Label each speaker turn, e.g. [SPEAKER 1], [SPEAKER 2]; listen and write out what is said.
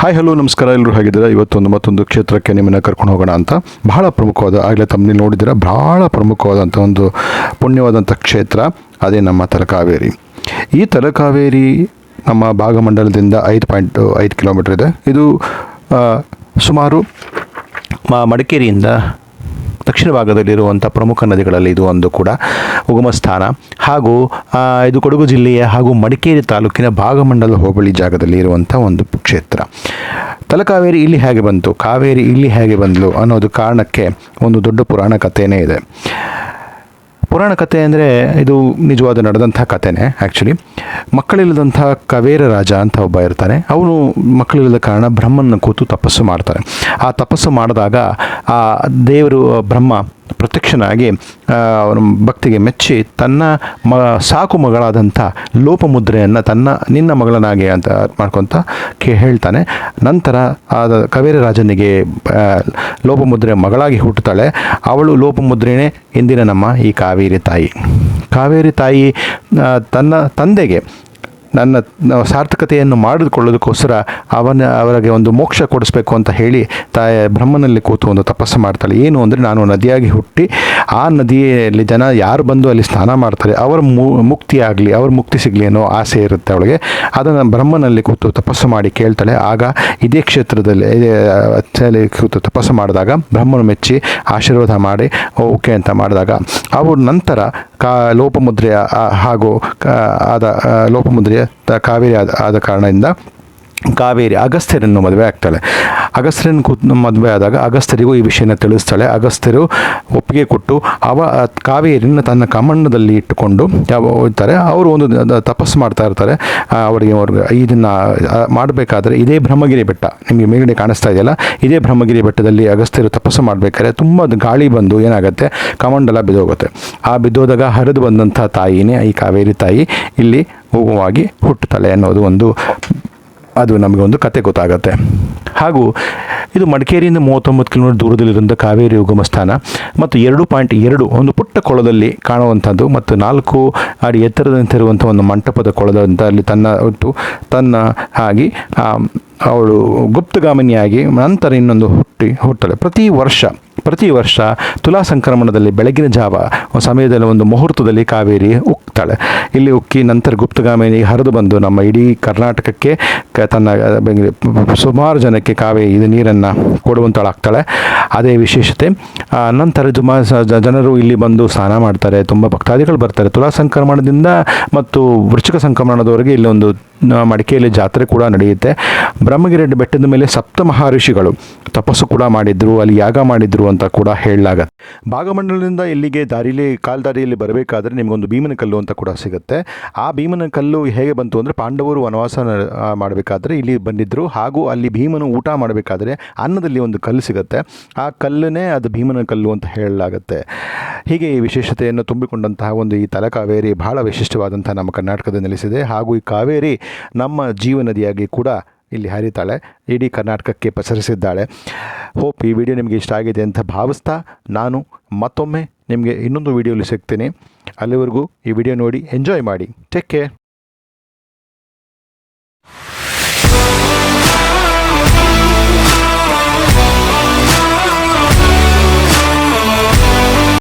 [SPEAKER 1] Hi hello ನಮಸ್ಕಾರ. ಎಲ್ಲರೂ ಹೇಗಿದ್ದೀರಾ? ಇವತ್ತೊಂದು ಮತ್ತೊಂದು ಕ್ಷೇತ್ರಕ್ಕೆ ನಿಮ್ಮನ್ನು ಕರ್ಕೊಂಡು ಹೋಗೋಣ ಅಂತ ಬಹಳ ಪ್ರಮುಖವಾದ, ಆಗಲೇ ತಮ್ಮಲ್ಲಿ ನೋಡಿದ್ದೀರಾ, ಬಹಳ ಪ್ರಮುಖವಾದಂಥ ಒಂದು ಪುಣ್ಯವಾದಂಥ ಕ್ಷೇತ್ರ, ಅದೇ ನಮ್ಮ ತಲಕಾವೇರಿ. ಈ ತಲಕಾವೇರಿ ನಮ್ಮ ಭಾಗಮಂಡಲದಿಂದ ಐದು ಪಾಯಿಂಟ್, ಐದು ಕಿಲೋಮೀಟರ್ ಇದೆ. ಇದು ಸುಮಾರು ಮಡಿಕೇರಿಯಿಂದ ದಕ್ಷಿಣ ಭಾಗದಲ್ಲಿರುವಂಥ ಪ್ರಮುಖ ನದಿಗಳಲ್ಲಿ ಇದು ಒಂದು ಕೂಡ ಉಗಮ ಸ್ಥಾನ. ಹಾಗೂ ಇದು ಕೊಡಗು ಜಿಲ್ಲೆಯ ಹಾಗೂ ಮಡಿಕೇರಿ ತಾಲೂಕಿನ ಭಾಗಮಂಡಲ ಹೋಬಳಿ ಜಾಗದಲ್ಲಿ ಇರುವಂಥ ಒಂದು ಕ್ಷೇತ್ರ. ತಲಕಾವೇರಿ ಇಲ್ಲಿ ಹೇಗೆ ಬಂತು? ಕಾವೇರಿ ಇಲ್ಲಿ ಹೇಗೆ ಬಂದಲು ಅನ್ನೋದು ಕಾರಣಕ್ಕೆ ಒಂದು ದೊಡ್ಡ ಪುರಾಣ ಕಥೆಯೇ ಇದೆ. ಪುರಾಣ ಕಥೆ ಅಂದರೆ ಇದು ನಿಜವಾದ ನಡೆದಂಥ ಕಥೆನೇ ಆ್ಯಕ್ಚುಲಿ ಮಕ್ಕಳಿಲ್ಲದಂಥ ಕವೇರ ರಾಜ ಅಂತ ಒಬ್ಬ ಇರ್ತಾನೆ. ಅವನು ಮಕ್ಕಳಿಲ್ಲದ ಕಾರಣ ಬ್ರಹ್ಮನ ಕೂತು ತಪಸ್ಸು ಮಾಡ್ತಾನೆ. ಆ ತಪಸ್ಸು ಮಾಡಿದಾಗ ಆ ದೇವರು ಬ್ರಹ್ಮ ಪ್ರತ್ಯಕ್ಷನಾಗಿ ಅವನ ಭಕ್ತಿಗೆ ಮೆಚ್ಚಿ ತನ್ನ ಮ, ಸಾಕು ಮಗಳಾದಂಥ ಲೋಪಮುದ್ರೆಯನ್ನು ತನ್ನ, ನಿನ್ನ ಮಗಳನಾಗಿ ಅಂತ ಮಾಡ್ಕೊತ ಕೇ, ಹೇಳ್ತಾನೆ. ನಂತರ ಆದ ಕವೇರಿ ರಾಜನಿಗೆ ಲೋಪಮುದ್ರೆ ಮಗಳಾಗಿ ಹುಟ್ಟುತ್ತಾಳೆ. ಅವಳು ಲೋಪಮುದ್ರೆನೇ ಇಂದಿನ ನಮ್ಮ ಈ ಕಾವೇರಿ ತಾಯಿ. ಕಾವೇರಿ ತಾಯಿ ತನ್ನ ತಂದೆಗೆ ನನ್ನ ಸಾರ್ಥಕತೆಯನ್ನು ಮಾಡಿಕೊಳ್ಳೋದಕ್ಕೋಸ್ಕರ ಅವನ, ಅವರಿಗೆ ಒಂದು ಮೋಕ್ಷ ಕೊಡಿಸ್ಬೇಕು ಅಂತ ಹೇಳಿ ತಾಯ ಬ್ರಹ್ಮನಲ್ಲಿ ಕೂತು ಒಂದು ತಪಸ್ಸು ಮಾಡ್ತಾಳೆ. ಏನು ಅಂದರೆ ನಾನು ನದಿಯಾಗಿ ಹುಟ್ಟಿ ಆ ನದಿಯಲ್ಲಿ ಜನ ಯಾರು ಬಂದು ಅಲ್ಲಿ ಸ್ನಾನ ಮಾಡ್ತಾರೆ, ಅವರ ಮುಕ್ತಿ ಆಗಲಿ ಅವ್ರ ಮುಕ್ತಿ ಸಿಗಲಿ ಅನ್ನೋ ಆಸೆ ಇರುತ್ತೆ ಅವಳಿಗೆ. ಅದನ್ನು ಬ್ರಹ್ಮನಲ್ಲಿ ಕೂತು ತಪಸ್ಸು ಮಾಡಿ ಕೇಳ್ತಾಳೆ. ಆಗ ಇದೇ ಕ್ಷೇತ್ರದಲ್ಲಿ ಕೂತು ತಪಸ್ಸು ಮಾಡಿದಾಗ ಬ್ರಹ್ಮನ ಮೆಚ್ಚಿ ಆಶೀರ್ವಾದ ಮಾಡಿ ಓಕೆ ಅಂತ ಮಾಡಿದಾಗ ಅವರು ನಂತರ ಕಾ, ಲೋಪಮುದ್ರೆಯ ಹಾಗೂ ಆದ ಲೋಪಮುದ್ರೆಯ ತ- ಕಾವೇರಿ ಆದ ಆದ ಕಾರಣದಿಂದ ಕಾವೇರಿ ಅಗಸ್ತ್ಯರನ್ನು ಮದುವೆ ಆಗ್ತಾಳೆ. ಅಗಸ್ತ್ಯರನ್ನು ಕೂತ್ ಮದುವೆ ಆದಾಗ ಅಗಸ್ತ್ಯರಿಗೂ ಈ ವಿಷಯನ ತಿಳಿಸ್ತಾಳೆ. ಅಗಸ್ತ್ಯರು ಒಪ್ಪಿಗೆ ಕೊಟ್ಟು ಅವ ಕಾವೇರಿಯನ್ನು ತನ್ನ ಕಮಂಡದಲ್ಲಿ ಇಟ್ಟುಕೊಂಡು ಹೋಗ್ತಾರೆ. ಅವರು ಒಂದು ತಪಸ್ಸು ಮಾಡ್ತಾ ಇರ್ತಾರೆ. ಅವರಿಗೆ ಅವ್ರಿಗೆ ಇದನ್ನು ಮಾಡಬೇಕಾದ್ರೆ ಇದೇ ಬ್ರಹ್ಮಗಿರಿ ಬೆಟ್ಟ. ನಿಮಗೆ ಮೇಲ್ಗಡೆ ಕಾಣಿಸ್ತಾ ಇದೆಯಲ್ಲ? ಇದೇ ಬ್ರಹ್ಮಗಿರಿ ಬೆಟ್ಟದಲ್ಲಿ ಅಗಸ್ತ್ಯರು ತಪಸ್ಸು ಮಾಡಬೇಕಾದ್ರೆ ತುಂಬ ಗಾಳಿ ಬಂದು ಏನಾಗುತ್ತೆ? ಕಮಂಡಲ ಬಿದ್ದೋಗುತ್ತೆ. ಆ ಬಿದ್ದೋದಾಗ ಹರಿದು ಬಂದಂಥ ತಾಯಿನೇ ಈ ಕಾವೇರಿ ತಾಯಿ ಇಲ್ಲಿ ಹೋಗುವಾಗಿ ಹುಟ್ಟುತ್ತಾಳೆ ಅನ್ನೋದು ಒಂದು ಅದು ನಮಗೆ ಒಂದು ಕತೆ ಗೊತ್ತಾಗುತ್ತೆ. ಹಾಗೂ ಇದು ಮಡಿಕೇರಿಯಿಂದ ಮೂವತ್ತೊಂಬತ್ತು ಕಿಲೋಮೀಟರ್ ದೂರದಲ್ಲಿರುವಂಥ ಕಾವೇರಿ ಉಗಮ ಸ್ಥಾನ. ಮತ್ತು ಎರಡು ಪಾಯಿಂಟ್ ಎರಡು, ಒಂದು ಪುಟ್ಟ ಕೊಳದಲ್ಲಿ ಕಾಣುವಂಥದ್ದು ಮತ್ತು ನಾಲ್ಕು ಅಡಿ ಎತ್ತರದಂತಿರುವಂಥ ಒಂದು ಮಂಟಪದ ಕೊಳದಂತ ಅಲ್ಲಿ ತನ್ನ ಒಟ್ಟು ತನ್ನ ಆಗಿ ಅವಳು ಗುಪ್ತಗಾಮಿನಿಯಾಗಿ ನಂತರ ಇನ್ನೊಂದು ಹುಟ್ಟಿ ಹುಟ್ಟಳೆ ಪ್ರತಿ ವರ್ಷ ಪ್ರತಿ ವರ್ಷ ತುಲಾ ಸಂಕ್ರಮಣದಲ್ಲಿ ಬೆಳಗಿನ ಜಾವ ಸಮಯದಲ್ಲಿ ಒಂದು ಮುಹೂರ್ತದಲ್ಲಿ ಕಾವೇರಿ ಉಕ್ತಾಳೆ. ಇಲ್ಲಿ ಉಕ್ಕಿ ನಂತರ ಗುಪ್ತಗಾಮಿನಿ ಹರಿದು ಬಂದು ನಮ್ಮ ಇಡೀ ಕರ್ನಾಟಕಕ್ಕೆ ತನ್ನ ಸುಮಾರು ಜನಕ್ಕೆ ಕಾವೇರಿ ಇದು ನೀರನ್ನು ಕೊಡುವಂತಳಾಗ್ತಾಳೆ ಅದೇ ವಿಶೇಷತೆ ನಂತರ ಜುಮಾ ಜನರು ಇಲ್ಲಿ ಬಂದು ಸ್ನಾನ ಮಾಡ್ತಾರೆ, ತುಂಬ ಭಕ್ತಾದಿಗಳು ಬರ್ತಾರೆ. ತುಲಾ ಸಂಕ್ರಮಣದಿಂದ ಮತ್ತು ವೃಶ್ಚಿಕ ಸಂಕ್ರಮಣದವರೆಗೆ ಇಲ್ಲಿ ಒಂದು ಮಡಿಕೆಯಲ್ಲಿ ಜಾತ್ರೆ ಕೂಡ ನಡೆಯುತ್ತೆ. ಬ್ರಹ್ಮಗಿರಿ ಬೆಟ್ಟದ ಮೇಲೆ ಸಪ್ತ ಮಹರ್ಷಿಗಳು ತಪಸ್ಸು ಕೂಡ ಮಾಡಿದ್ರು, ಅಲ್ಲಿ ಯಾಗ ಮಾಡಿದ್ರು ಅಂತ ಕೂಡ ಹೇಳಲಾಗತ್ತೆ. ಭಾಗಮಂಡಲದಿಂದ ಇಲ್ಲಿಗೆ ದಾರಿಲಿ, ಕಾಲ್ದಾರಿಯಲ್ಲಿ ಬರಬೇಕಾದ್ರೆ ನಿಮಗೊಂದು ಭೀಮನ ಕಲ್ಲು ಅಂತ ಕೂಡ ಸಿಗುತ್ತೆ. ಆ ಭೀಮನ ಕಲ್ಲು ಹೇಗೆ ಬಂತು ಅಂದರೆ ಪಾಂಡವರು ವನವಾಸ ಮಾಡಬೇಕಾದ್ರೆ ಇಲ್ಲಿ ಬಂದಿದ್ದರು ಹಾಗೂ ಅಲ್ಲಿ ಭೀಮನು ಊಟ ಮಾಡಬೇಕಾದ್ರೆ ಅನ್ನದಲ್ಲಿ ಒಂದು ಕಲ್ಲು ಸಿಗುತ್ತೆ. ಆ ಕಲ್ಲನ್ನೇ ಅದು ಭೀಮನ ಕಲ್ಲು ಅಂತ ಹೇಳಲಾಗುತ್ತೆ. ಹೀಗೆ ಈ ವಿಶೇಷತೆಯನ್ನು ತುಂಬಿಕೊಂಡಂತಹ ಒಂದು ಈ ತಲಕಾವೇರಿ ಬಹಳ ವಿಶಿಷ್ಟವಾದಂತಹ ನಮ್ಮ ಕರ್ನಾಟಕದಲ್ಲಿ ನೆಲೆಸಿದೆ. ಹಾಗೂ ಈ ಕಾವೇರಿ ನಮ್ಮ ಜೀವನದಿಯಾಗಿ ಕೂಡ ಇಲ್ಲಿ ಹರಿತಾಳೆ ಇಡೀ ಕರ್ನಾಟಕಕ್ಕೆ ಪಸರಿಸಿದ್ದಾಳೆ. ಹೋಪ್ ಈ ವಿಡಿಯೋ ನಿಮಗೆ ಇಷ್ಟ ಆಗಿದೆ ಅಂತ ಭಾವಿಸ್ತಾ ನಾನು ಮತ್ತೊಮ್ಮೆ ನಿಮಗೆ ಇನ್ನೊಂದು ವಿಡಿಯೋಲಿ ಸಿಗ್ತೀನಿ. ಅಲ್ಲಿವರೆಗೂ ಈ ವಿಡಿಯೋ ನೋಡಿ, ಎಂಜಾಯ್ ಮಾಡಿ. Take care